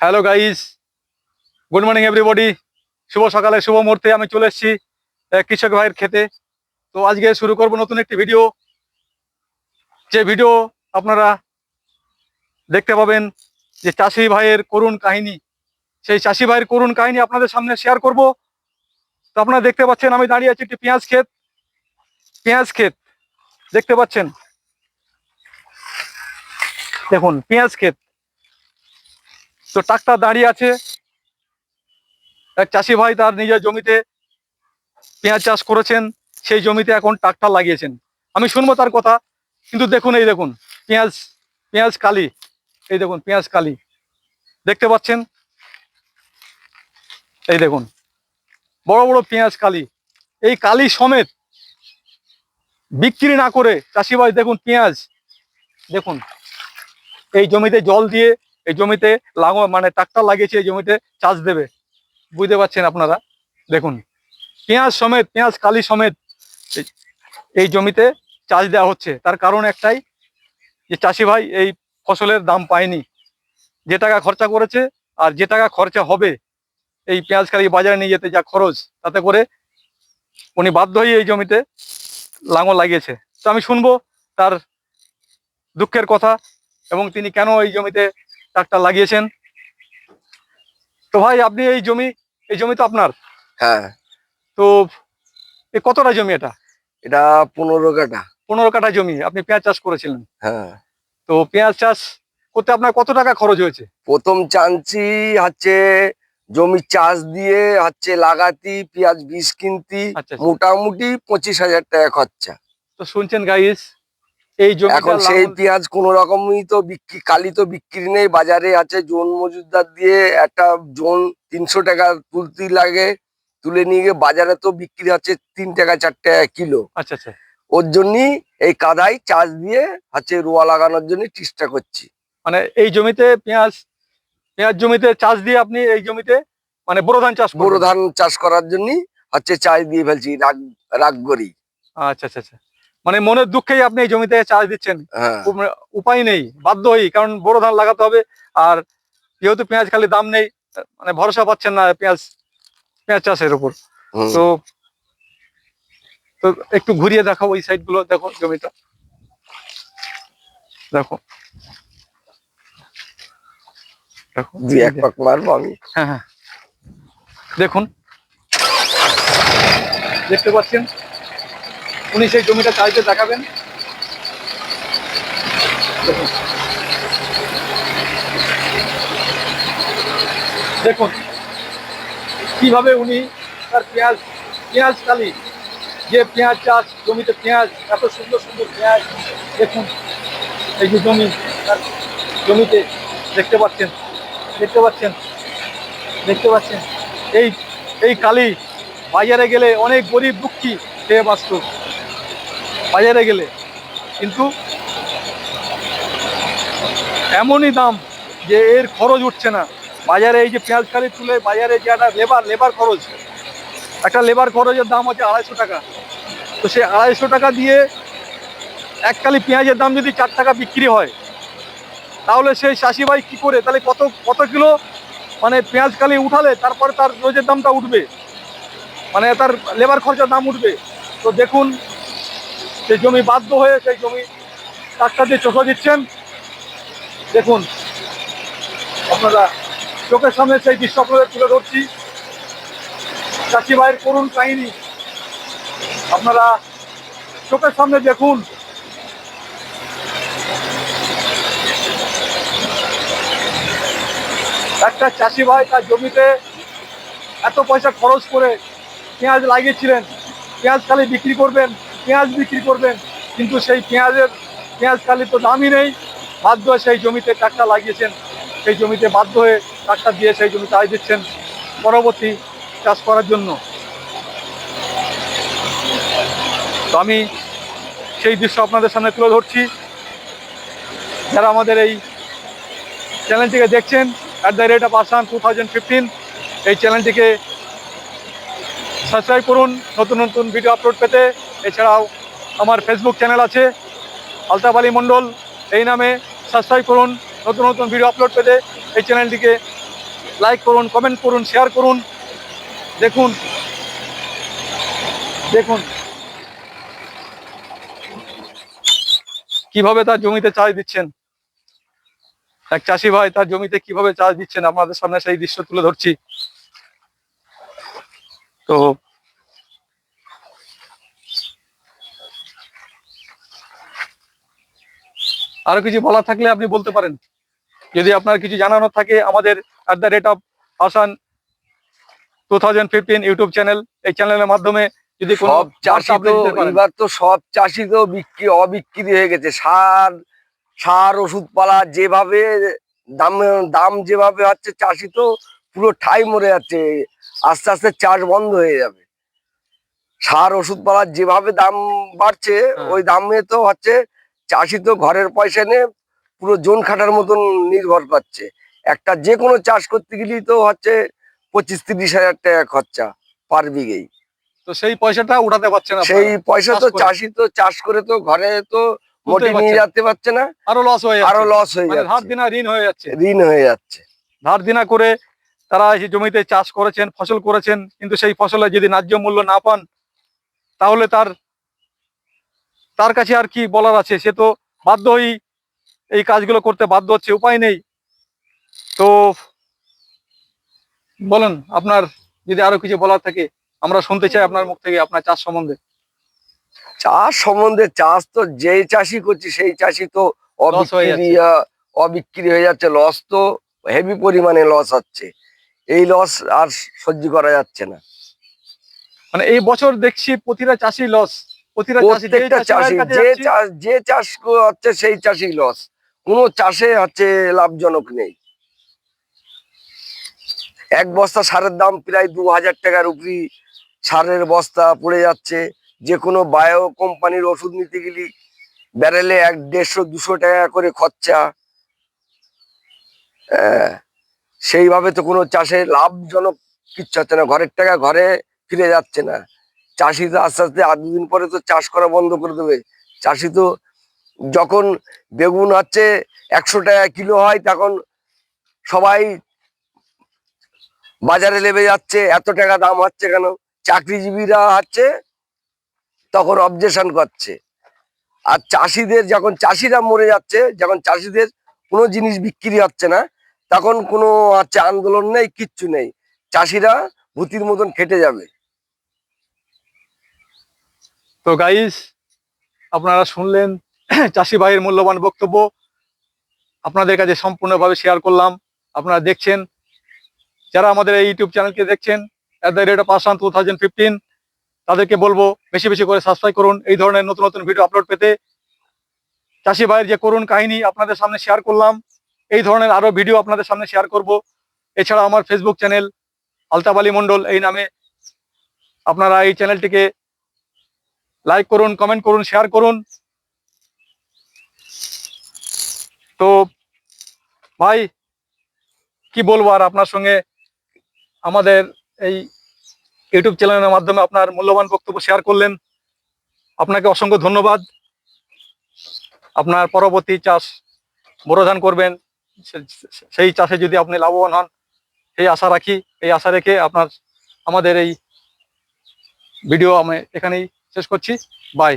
Hello guys good morning everybody শুভ সকালে, শুভ মুহূর্তে আমি চলে এসেছি কৃষক ভাইয়ের খেতে। তো আজকে শুরু করব নতুন একটি ভিডিও যে ভিডিও আপনারা দেখতে পাবেন যে চাষি ভাইয়ের করুণ কাহিনী। সেই চাষি ভাইয়ের করুণ কাহিনী আপনাদের সামনে শেয়ার করব। তো আপনারা দেখতে পাচ্ছেন, আমি দাঁড়িয়ে আছি একটি পেঁয়াজ ক্ষেত। পেঁয়াজ ক্ষেত, দেখতে পাচ্ছেন? দেখুন, পেঁয়াজ ক্ষেত। তো ট্রাক্টর দাঁড়িয়ে আছে। এক চাষি ভাই তার নিজের জমিতে পেঁয়াজ চাষ করেছেন, সেই জমিতে এখন ট্রাক্টর লাগিয়েছেন। আমি শুনব তার কথা, কিন্তু দেখুন, এই দেখুন, পেঁয়াজ পেঁয়াজ কালি, এই দেখুন, পেঁয়াজ কালি। দেখতে পাচ্ছেন? এই দেখুন, বড় বড় পেঁয়াজ কালি। এই কালি সমেত বিক্রি না করে চাষি ভাই দেখুন পেঁয়াজ, দেখুন, এই জমিতে জল দিয়ে এই জমিতে লাগো মানে ট্রাক্টর লাগিয়েছে, এই জমিতে চাষ দেবে। বুঝতে পারছেন আপনারা? দেখুন, পেঁয়াজ সমেত, পেঁয়াজ, কালি সমেত এই জমিতে চাষ দেওয়া হচ্ছে। তার কারণ একটাই, যে চাষি ভাই এই ফসলের দাম পায়নি। যে টাকা খরচা করেছে আর যে টাকা খরচা হবে, এই পেঁয়াজ, কালি বাজারে নিয়ে যেতে যা খরচ, তাতে করে উনি বাধ্য হয়ে এই জমিতে লাঙল লাগিয়েছে। তো আমি শুনব তার দুঃখের কথা এবং তিনি কেন এই জমিতে ট্রাক্টর লাগিয়েছেন। তো ভাই আপনি এই জমি এই জমি তো আপনার? হ্যাঁ। তো এ কতটা জমি এটা? এটা পনেরো কাটা পনেরো কাঠা জমি আপনি পেঁয়াজ চাষ করেছিলেন। হ্যাঁ। তো পেঁয়াজ চাষ করতে আপনার কত টাকা খরচ হয়েছে? প্রথম চান্সি হচ্ছে জমি চাষ দিয়ে হচ্ছে লাগাতি পেঁয়াজ বীজ কিনতি আচ্ছা। মোটামুটি পঁচিশ হাজার টাকা খরচা। তো শুনছেন গাইস এই এখন সেই পেঁয়াজ কোন রকমই তো বিক্রি কালি তো বিক্রি নেই বাজারে আছে জোন মজুদদার দিয়ে একটা জোন তিনশো টাকা তুলতে লাগে তুলে নিয়ে গিয়ে বাজারে তো বিক্রি হচ্ছে তিন টাকা চার টাকা কিলো। আচ্ছা আচ্ছা। ওর জন্যই এই কাদাই চাষ দিয়ে হচ্ছে রোয়া লাগানোর জন্য চেষ্টা করছি। মানে এই জমিতে পেঁয়াজ পেঁয়াজ জমিতে চাষ দিয়ে আপনি এই জমিতে মানে বোরো ধান চাষ বোরো ধান চাষ করার জন্য হচ্ছে চাষ দিয়ে ফেলছি রাগ রাগ করি আচ্ছা আচ্ছা আচ্ছা। মানে মনের দুঃখেই আপনি এই জমিতে চাষ দিচ্ছেন। হ্যাঁ। উপায় নেই বাধ্য হই কারণ বোরো ধান লাগাতে হবে আর যেহেতু পেঁয়াজ খালি দাম নেই মানে ভরসা পাচ্ছেন না পেঁয়াজ পেঁয়াজ চাষের উপর। তো তো একটু ঘুরিয়ে দেখাও ওই সাইডগুলো দেখো জমিটা। দেখো। দেখো দুই এক পাক মারবো আমি। হ্যাঁ হ্যাঁ। দেখুন। দেখতে পাচ্ছেন? উনি সেই জমিটা চাইতে দেখাবেন দেখুন। কীভাবে উনি তার পেঁয়াজ পেঁয়াজ কালি, যে পেঁয়াজ চাষ, জমিতে পেঁয়াজ, এত সুন্দর সুন্দর পেঁয়াজ, দেখুন, এই যে জমি, তার জমিতে দেখতে পাচ্ছেন দেখতে পাচ্ছেন দেখতে পাচ্ছেন, এই এই কালি বাজারে গেলে অনেক গরিব দুঃখী খেয়ে বাঁচত বাজারে গেলে। কিন্তু এমনই দাম যে এর খরচ উঠছে না। বাজারে এই যে পেঁয়াজ কালি তুলে বাজারে যে একটা লেবার লেবার খরচ। একটা লেবার খরচের দাম হচ্ছে আড়াইশো টাকা। তো সেই আড়াইশো টাকা দিয়ে এক কালি পেঁয়াজের দাম যদি চার টাকা বিক্রি হয়, তাহলে সেই চাষি ভাই কী করে? তাহলে কত কত কিলো মানে পেঁয়াজ কালি উঠালে, তারপরে তার রোজের দামটা উঠবে। মানে তার লেবার খরচার দাম উঠবে। তো দেখুন সেই জমি বাধ্য হয়ে সেই জমি ট্রাক্টর দিয়ে চোখে দিচ্ছেন। দেখুন, আপনারা চোখের সামনে সেই দৃশ্য আপনাদের তুলে ধরছি। চাষি ভাইয়ের করুণ কাহিনী আপনারা চোখের সামনে দেখুন। একটা চাষি ভাই তার জমিতে এত পয়সা খরচ করে পেঁয়াজ লাগিয়েছিলেন, পেঁয়াজ খালি বিক্রি করবেন। পেঁয়াজ বিক্রি করবেন, কিন্তু সেই পেঁয়াজের পেঁয়াজ খালি তো দামই নেই। বাধ্য হয়ে সেই জমিতে ট্রাক্টর লাগিয়েছেন। সেই জমিতে বাধ্য হয়ে ট্রাক্টর দিয়ে সেই জমি চাষ দিচ্ছেন পরবর্তী চাষ করার জন্য। তো আমি সেই দৃশ্য আপনাদের সামনে তুলে ধরছি। যারা আমাদের এই চ্যানেলটিকে দেখছেন at the rate of Asan two thousand fifteen এই চ্যানেলটিকে সাবস্ক্রাইব করুন। নতুন নতুন ভিডিও আপলোড পেতে এছাড়াও আমার ফেসবুক চ্যানেল আছে, আলতাফ আলী মণ্ডল, এই নামে সাবস্ক্রাইব করুন, নতুন নতুন ভিডিও আপলোড পেতে এই চ্যানেলটিকে লাইক করুন কমেন্ট করুন শেয়ার করুন। দেখুন দেখুন কীভাবে তার জমিতে চাষ দিচ্ছেন। এক চাষি ভাই তার জমিতে কীভাবে চাষ দিচ্ছেন, আপনাদের সামনে সেই দৃশ্য তুলে ধরছি। তো আরও কিছু বলা থাকলে আপনি বলতে পারেন যদি আপনার কিছু জানানোর থাকে আমাদের at the rate of Asan two thousand fifteen YouTube channel এই চ্যানেলের মাধ্যমে যদি সব চাষি তো। এবার তো সব চাষি তো বিক্রি অবিক্রি হয়ে গেছে সার সার ওষুধপালা যেভাবে দাম দাম যেভাবে হচ্ছে চাষি তো পুরো ঠাই মরে যাচ্ছে আস্তে আস্তে চাষ বন্ধ হয়ে যাবে সার ওষুধপালার যেভাবে দাম বাড়ছে হ্যাঁ। ওই দামে তো হচ্ছে চাষি তো ঘরের পয়সা নিয়ে পুরো জোন খাটার মতন নির্ভর পাচ্ছে। একটা যে কোনো চাষ করতে গেলেই তো হচ্ছে পঁচিশ তিরিশ হাজার টাকা খরচা পার বিঘেই। তো সেই পয়সাটা উঠাতে পারছে না সেই পয়সা তো চাষি তো চাষ করে তো ঘরে তো মোটে নিয়ে যেতে পারছে না আরও লস হয়ে আরও লস হয়ে মানে ধার দিনা ঋণ হয়ে যাচ্ছে। ঋণ হয়ে যাচ্ছে। ধার দিনা করে তারা এই জমিতে চাষ করেছেন ফসল করেছেন কিন্তু সেই ফসলে যদি ন্যায্য মূল্য না পান তাহলে তার তার কাছে আর কি বলার আছে? সে তো বাধ্য হয়েই এই কাজগুলো করতে বাধ্য হচ্ছে উপায় নেই। তো বলেন আপনার যদি আরও কিছু বলার থাকে আমরা শুনতে চাই আপনার মুখ থেকে আপনার চাষ সম্বন্ধে। চাষ সম্বন্ধে চাষ তো যেই চাষি করছি সেই চাষি তো অবিক্রি হয়ে যাচ্ছে লস তো হেভি পরিমাণে লস হচ্ছে। এই লস আর সহ্য করা যাচ্ছে না। মানে এই বছর দেখছি প্রতিটা চাষি লস প্রত্যেকটা চাষি যে চাষ যে চাষ হচ্ছে সেই চাষি লস কোনো চাষে হচ্ছে লাভজনক নেই। এক বস্তা সারের দাম প্রায় দু হাজার টাকার উপরই সারের বস্তা পড়ে যাচ্ছে। যে কোনো বায়ো কোম্পানির ওষুধ নিতে গেলে ব্যারেলে এক দেড়শো দুশো টাকা করে খরচা। সেইভাবে তো কোনো চাষে লাভজনক কিচ্ছু হচ্ছে না। ঘরের টাকা ঘরে ফিরে যাচ্ছে না। চাষি তো আস্তে আস্তে আর দুদিন পরে তো চাষ করা বন্ধ করে দেবে। চাষি তো যখন বেগুন হচ্ছে একশো টাকা কিলো হয়, তখন সবাই বাজারে নেমে যাচ্ছে, এত টাকা দাম হচ্ছে কেন? চাকরিজীবীরা হচ্ছে তখন অবজেকশন করছে। আর চাষিদের যখন, চাষিরা মরে যাচ্ছে, যখন চাষিদের কোনো জিনিস বিক্রি হচ্ছে না, তখন কোনো হচ্ছে আন্দোলন নেই, কিচ্ছু নেই। চাষিরা ভূতির মতন খেটে যাবে। তো গাইস আপনারা শুনলেন চাষি ভাইয়ের মূল্যবান বক্তব্য। আপনাদের কাছে সম্পূর্ণভাবে শেয়ার করলাম। আপনারা দেখছেন, যারা আমাদের এই ইউটিউব চ্যানেলকে দেখছেন at the rate of Asan two thousand fifteen তাদেরকে বলব বেশি বেশি করে সাবস্ক্রাইব করুন। এই ধরনের নতুন নতুন ভিডিও আপলোড পেতে চাষি ভাইয়ের যে করুন কাহিনী আপনাদের সামনে শেয়ার করলাম, এই ধরনের আরও ভিডিও আপনাদের সামনে শেয়ার করব। এছাড়া আমার ফেসবুক চ্যানেল আলতাব আলী মন্ডল এই নামে। আপনারা এই চ্যানেলটিকে লাইক করুন কমেন্ট করুন শেয়ার করুন। তো ভাই, কি বলব আর আপনার সঙ্গে? আমাদের এই ইউটিউব চ্যানেলের মাধ্যমে আপনার মূল্যবান বক্তব্য শেয়ার করলেন। আপনাকে অসংখ্য ধন্যবাদ। আপনার পরবর্তী চাষ বড় ধান করবেন সেই চাষে যদি আপনি লাভবান হন এই আশা রাখি। এই আশা রেখে আপনার আমাদের এই ভিডিও আমি এখানেই শেষ করছি বাই